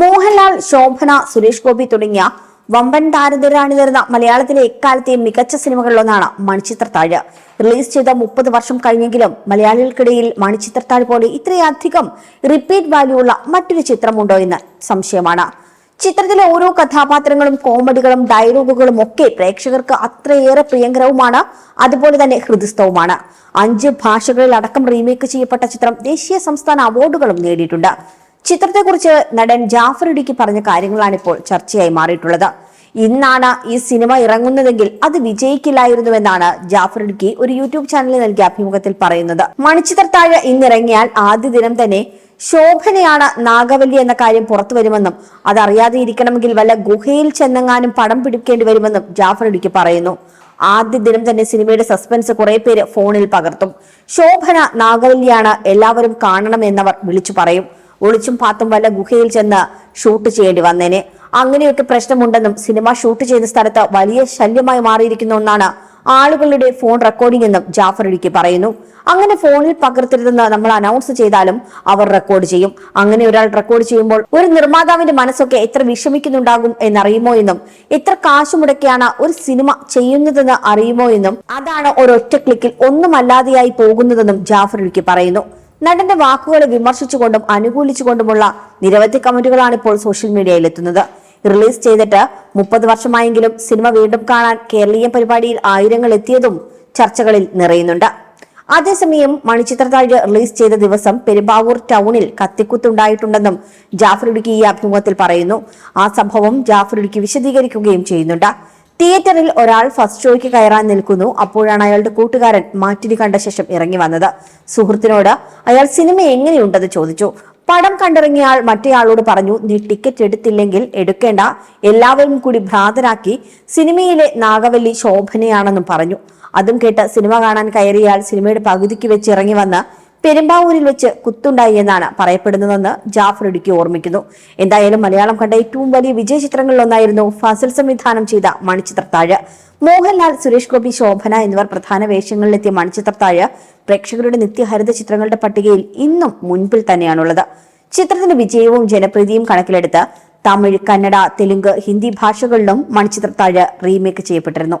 മോഹൻലാൽ ശോഭന സുരേഷ് ഗോപി തുടങ്ങിയ വമ്പൻ താരനിരാണിതരുന്ന മലയാളത്തിലെ എക്കാലത്തെ മികച്ച സിനിമകളിലൊന്നാണ് മണിച്ചിത്രത്താഴ് റിലീസ് ചെയ്ത മുപ്പത് വർഷം കഴിഞ്ഞെങ്കിലും മലയാളികൾക്കിടയിൽ മണിച്ചിത്രത്താഴ് പോലെ ഇത്രയധികം റിപ്പീറ്റ് വാല്യൂ ഉള്ള മറ്റൊരു ചിത്രമുണ്ടോ എന്ന് സംശയമാണ്. ചിത്രത്തിലെ ഓരോ കഥാപാത്രങ്ങളും കോമഡികളും ഡയലോഗുകളും ഒക്കെ പ്രേക്ഷകർക്ക് അത്രയേറെ പ്രിയങ്കരവുമാണ്. അതുപോലെ തന്നെ ഹൃദയസ്ഥവുമാണ്. അഞ്ച് ഭാഷകളിൽ അടക്കം റീമേക്ക് ചെയ്യപ്പെട്ട ചിത്രം ദേശീയ സംസ്ഥാന അവാർഡുകളും നേടിയിട്ടുണ്ട്. ചിത്രത്തെക്കുറിച്ച് നടൻ ജാഫർ ഇടുക്കി പറഞ്ഞ കാര്യങ്ങളാണ് ഇപ്പോൾ ചർച്ചയായി മാറിയിട്ടുള്ളത്. ഇന്നാണ് ഈ സിനിമ ഇറങ്ങുന്നതെങ്കിൽ അത് വിജയിക്കില്ലായിരുന്നുവെന്നാണ് ജാഫർ ഇടുക്കി ഒരു യൂട്യൂബ് ചാനലിൽ നൽകിയ അഭിമുഖത്തിൽ പറയുന്നത്. മണിച്ചിത്രത്താഴ് ഇന്നിറങ്ങിയാൽ ആദ്യ ദിനം തന്നെ ശോഭനയാണ് നാഗവല്ലി എന്ന കാര്യം പുറത്തു വരുമെന്നും അതറിയാതെ ഇരിക്കണമെങ്കിൽ വല്ല ഗുഹയിൽ ചെന്നെങ്ങാനും പടം പിടിക്കേണ്ടി വരുമെന്നും ജാഫർ ഇടുക്കി പറയുന്നു. ആദ്യ ദിനം തന്നെ സിനിമയുടെ സസ്പെൻസ് കുറെ പേര് ഫോണിൽ പകർത്തും. ശോഭന നാഗവല്ലിയാണ് എല്ലാവരും കാണണമെന്നവർ വിളിച്ചു പറയും. ഒളിച്ചും പാത്തും വല്ല ഗുഹയിൽ ചെന്ന് ഷൂട്ട് ചെയ്യേണ്ടി വന്നേനെ. അങ്ങനെയൊക്കെ പ്രശ്നമുണ്ടെന്നും സിനിമ ഷൂട്ട് ചെയ്യുന്ന സ്ഥലത്ത് വലിയ ശല്യമായി മാറിയിരിക്കുന്ന ഒന്നാണ് ആളുകളുടെ ഫോൺ റെക്കോർഡിംഗ് എന്നും ജാഫർ ഇടുക്കി പറയുന്നു. അങ്ങനെ ഫോണിൽ പകർത്തരുതെന്ന് നമ്മൾ അനൗൺസ് ചെയ്താലും അവർ റെക്കോർഡ് ചെയ്യും. അങ്ങനെ ഒരാൾ റെക്കോർഡ് ചെയ്യുമ്പോൾ ഒരു നിർമ്മാതാവിന്റെ മനസ്സൊക്കെ എത്ര വിഷമിക്കുന്നുണ്ടാകും എന്നറിയുമോ എന്നും എത്ര കാശ് മുടക്കിയാണ് ഒരു സിനിമ ചെയ്യുന്നതെന്ന് അറിയുമോ എന്നും അതാണ് ഒരൊറ്റ ക്ലിക്കിൽ ഒന്നുമല്ലാതെയായി പോകുന്നതെന്നും ജാഫർ ഇടുക്കി പറയുന്നു. നടന്റെ വാക്കുകളെ വിമർശിച്ചുകൊണ്ടും അനുകൂലിച്ചുകൊണ്ടുമുള്ള നിരവധി കമന്റുകളാണ് ഇപ്പോൾ സോഷ്യൽ മീഡിയയിൽ എത്തുന്നത് റിലീസ് ചെയ്തിട്ട് മുപ്പത് വർഷമായെങ്കിലും സിനിമ വീണ്ടും കാണാൻ കേരളീയ പരിപാടിയിൽ ആയിരങ്ങൾ എത്തിയതും ചർച്ചകളിൽ നിറയുന്നുണ്ട്. അതേസമയം മണിച്ചിത്രത്താഴ് റിലീസ് ചെയ്ത ദിവസം പെരുമ്പാവൂർ ടൗണിൽ കത്തിക്കുത്തുണ്ടായിട്ടുണ്ടെന്നും ജാഫർ ഇടുക്കി ഈ അഭിമുഖത്തിൽ പറയുന്നു. ആ സംഭവം ജാഫർ ഇടുക്കി വിശദീകരിക്കുകയും ചെയ്യുന്നുണ്ട്. തിയേറ്ററിൽ ഒരാൾ ഫസ്റ്റ് ഷോയ്ക്ക് കയറാൻ നിൽക്കുന്നു. അപ്പോഴാണ് അയാളുടെ കൂട്ടുകാരൻ മാറ്റിനി കണ്ട ശേഷം ഇറങ്ങി വന്നത്. സുഹൃത്തിനോട് അയാൾ സിനിമ എങ്ങനെയുണ്ടെന്ന് ചോദിച്ചു. പടം കണ്ടിറങ്ങിയ ആൾ മറ്റേയാളോട് പറഞ്ഞു നീ ടിക്കറ്റ് എടുത്തില്ലെങ്കിൽ എടുക്കേണ്ട. എല്ലാവരും കൂടി ഭ്രാന്തരാക്കി സിനിമയിലെ നാഗവല്ലി ശോഭനയാണെന്നും പറഞ്ഞു. അതും കേട്ട് സിനിമ കാണാൻ കയറിയാൽ സിനിമയുടെ പകുതിക്ക് വെച്ച് ഇറങ്ങി വന്ന് പെരുമ്പാവൂരിൽ വെച്ച് കുത്തുണ്ടായി എന്നാണ് പറയപ്പെടുന്നതെന്ന് ജാഫർ ഇടുക്കി ഓർമ്മിക്കുന്നു. എന്തായാലും മലയാളം കണ്ട ഏറ്റവും വലിയ വിജയ ചിത്രങ്ങളിലൊന്നായിരുന്നു ഫസിൽ സംവിധാനം ചെയ്ത മണിച്ചിത്രത്താഴ്. മോഹൻലാൽ സുരേഷ് ഗോപി ശോഭന എന്നിവർ പ്രധാന വേഷങ്ങളിലെത്തിയ മണിച്ചിത്രത്താഴ് പ്രേക്ഷകരുടെ നിത്യഹരിത ചിത്രങ്ങളുടെ പട്ടികയിൽ ഇന്നും മുൻപിൽ തന്നെയാണുള്ളത്. ചിത്രത്തിന്റെ വിജയവും ജനപ്രീതിയും കണക്കിലെടുത്ത് തമിഴ് കന്നഡ തെലുങ്ക് ഹിന്ദി ഭാഷകളിലും മണിച്ചിത്രത്താഴ് റീമേക്ക് ചെയ്യപ്പെട്ടിരുന്നു.